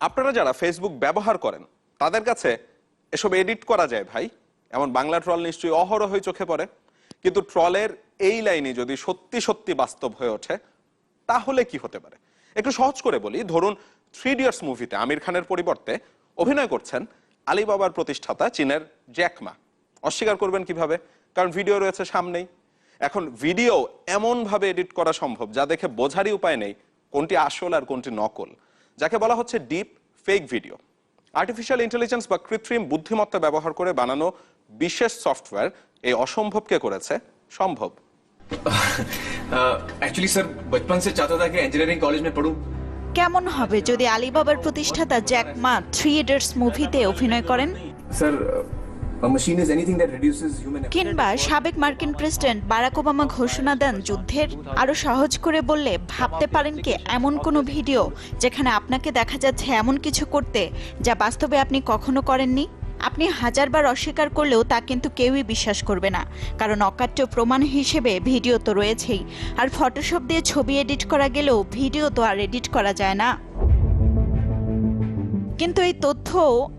আপনারা যারা ফেসবুক ব্যবহার করেন, তাদের কাছে এসব এডিট করা যায় ভাই। এমন বাংলা ট্রল নিশ্চয়ই অহরহই চোখে পড়ে। কিন্তু ট্রলের এই লাইনে যদি সত্যি সত্যি বাস্তব হয়ে ওঠে, তাহলে কি হতে পারে? একটু সহজ করে বলি, ধরুন থ্রি ইডিয়টস মুভিতে আমির খানের পরিবর্তে অভিনয় করছেন আলিবাবার প্রতিষ্ঠাতা চীনের জ্যাকমা অস্বীকার করবেন কীভাবে? কারণ ভিডিও রয়েছে সামনেই। এখন ভিডিও এমন ভাবে এডিট করা সম্ভব, যা দেখে বোঝারই উপায় নেই কোনটি আসল আর কোনটি নকল। যাকে বলা হচ্ছে deep fake video artificial intelligence বা কৃত্রিম বুদ্ধিমত্তা ব্যবহার করে বানানো বিশেষ সফটওয়্যার এই অসম্ভবকে করেছে সম্ভব एक्चुअली सर बचपन से चाहता था कि इंजीनियरिंग कॉलेज में पढूं কেমন হবে যদি আলিবাবার প্রতিষ্ঠাতা জ্যাক মা থ্রি ইডিয়টস মুভিতে অভিনয় করেন सर কিংবা সাবেক মার্কিন প্রেসিডেন্ট বারাক ওবামা ঘোষণা দেন যুদ্ধের আরও সহজ করে বললে ভাবতে পারেন কি এমন কোনো ভিডিও যেখানে আপনাকে দেখা যাচ্ছে এমন কিছু করতে যা বাস্তবে আপনি কখনো করেননি? আপনি হাজারবার অস্বীকার করলেও তা কিন্তু কেউই বিশ্বাস করবে না, কারণ অকাট্য প্রমাণ হিসেবে ভিডিও তো রয়েছেই। আর ফটোশপ দিয়ে ছবি এডিট করা গেলেও ভিডিও তো আর এডিট করা যায় না। কিন্তু এই তথ্য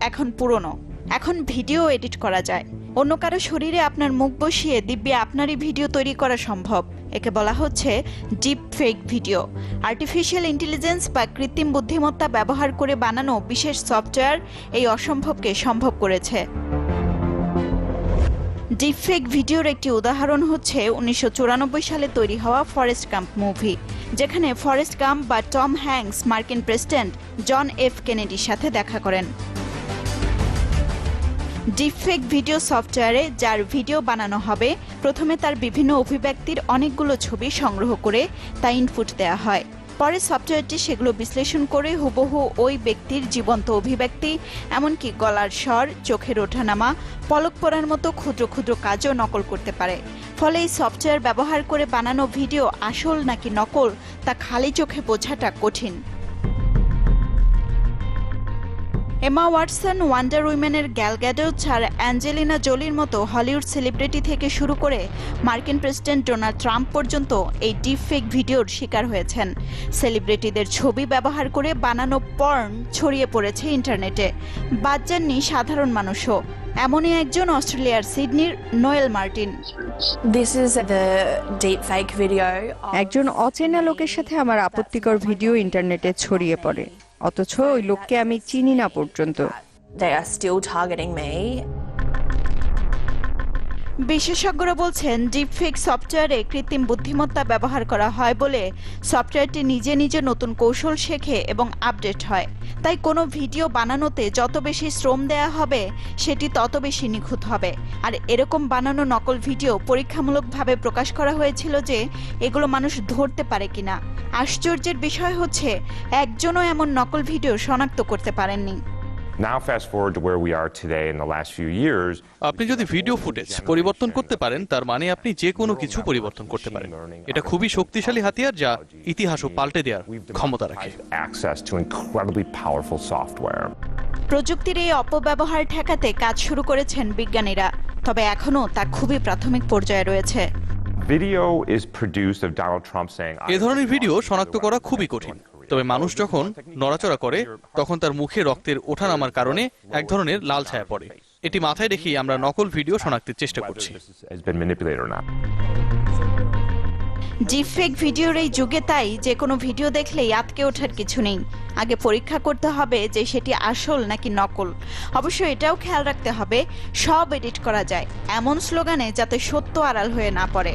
এখন পুরনো। এখন ভিডিও এডিট করা যায়। অন্য কারও শরীরে আপনার মুখ বসিয়ে দিব্যে আপনারই ভিডিও তৈরি করা সম্ভব। একে বলা হচ্ছে deep fake video. Artificial intelligence বা কৃত্রিম বুদ্ধিমত্তা ব্যবহার করে বানানো বিশেষ সফটওয়্যার এই অসম্ভবকে সম্ভব করেছে। ডিপফেক ভিডিওর একটি উদাহরণ হচ্ছে উনিশশো চুরানব্বই সালে তৈরি হওয়া ফরেস্ট গাম্প মুভি, যেখানে ফরেস্ট গাম্প বা টম হ্যাংস মার্কিন প্রেসিডেন্ট জন এফ কেনেডির সাথে দেখা করেন। ডিপফেক ভিডিও সফটওয়্যারে যার ভিডিও বানানো হবে, প্রথমে তার বিভিন্ন অভিব্যক্তির অনেকগুলো ছবি সংগ্রহ করে তা ইনপুট দেওয়া হয়। পরে সফটওয়্যারটি সেগুলো বিশ্লেষণ করে হুবহু ওই ব্যক্তির জীবন্ত অভিব্যক্তি, এমনকি গলার স্বর, চোখের ওঠানামা, পলক পড়ার মতো ক্ষুদ্র ক্ষুদ্র কাজও নকল করতে পারে। ফলে এই সফটওয়্যার ব্যবহার করে বানানো ভিডিও আসল নাকি নকল, তা খালি চোখে বোঝাটা কঠিন। এমা ওয়াটসন ওয়ান্ডার উইমেনের গ্যাল গ্যাডোচ আর অ্যাঞ্জেলিনা জোলির মতো হলিউড সেলিব্রিটি থেকে শুরু করে মার্কিন প্রেসিডেন্ট ডোনাল্ড ট্রাম্প পর্যন্ত এই ডিপফেক ভিডিওর শিকার হয়েছেন। সেলিব্রিটিদের ছবি ব্যবহার করে বানানো পর্ন ছড়িয়ে পড়েছে ইন্টারনেটে। বাদ যাননি সাধারণ মানুষও। এমনই একজন অস্ট্রেলিয়ার সিডনির Noel Martin. The deep fake video. একজন অচেনা লোকের সাথে আমার আপত্তিকর ভিডিও ইন্টারনেটে ছড়িয়ে পড়ে। অথচ ওই লোককে আমি চিনি না পর্যন্ত They are still targeting me. বিশেষজ্ঞরা বলছেন, ডিপফেক সফটওয়্যারে কৃত্রিম বুদ্ধিমত্তা ব্যবহার করা হয় বলে সফটওয়্যারটি নিজে নিজে নতুন কৌশল শেখে এবং আপডেট হয়। তাই কোনো ভিডিও বানানোতে যত বেশি শ্রম দেয়া হবে, সেটি তত বেশি নিখুঁত হবে। আর এরকম বানানো নকল ভিডিও পরীক্ষামূলকভাবে প্রকাশ করা হয়েছিল যে এগুলো মানুষ ধরতে পারে কিনা। আশ্চর্যের বিষয় হচ্ছে, একজনও এমন নকল ভিডিও শনাক্ত করতে পারেননি। Now, fast forward to where we are today in the last few years. আপনি যদি ভিডিও ফুটেজ পরিবর্তন করতে পারেন তার মানে আপনি যে কোনো কিছু পরিবর্তন করতে পারেন এটা খুবই শক্তিশালী হাতিয়ার যা ইতিহাসও পাল্টে দেওয়ার ক্ষমতা রাখে Access to incredibly powerful software. প্রযুক্তির এই অপব্যবহার ঠেকাতে কাজ শুরু করেছেন বিজ্ঞানীরা তবে এখনও তা খুবই প্রাথমিক পর্যায়ে রয়েছে Video is produced of Donald এ ধরনের ভিডিও শনাক্ত করা খুবই কঠিন তবে মানুষ যখন নড়াচড়া করে তখন তার মুখে রক্তের ওঠানামার কারণে এক ধরনের লাল ছায়া পড়ে। এটি মাথায় রেখেই আমরা নকল ভিডিও শনাক্তের চেষ্টা করছি. ডিপফেক ভিডিওর এই যুগে তাই যে কোনো ভিডিও দেখলেই আতকে ওঠার কিছু নেই। আগে পরীক্ষা করতে হবে যে সেটি আসল নাকি নকল। অবশ্য এটাও খেয়াল রাখতে হবে সব এডিট করা যায় এমন স্লোগানে যাতে সত্য আড়াল হয়ে না পড়ে।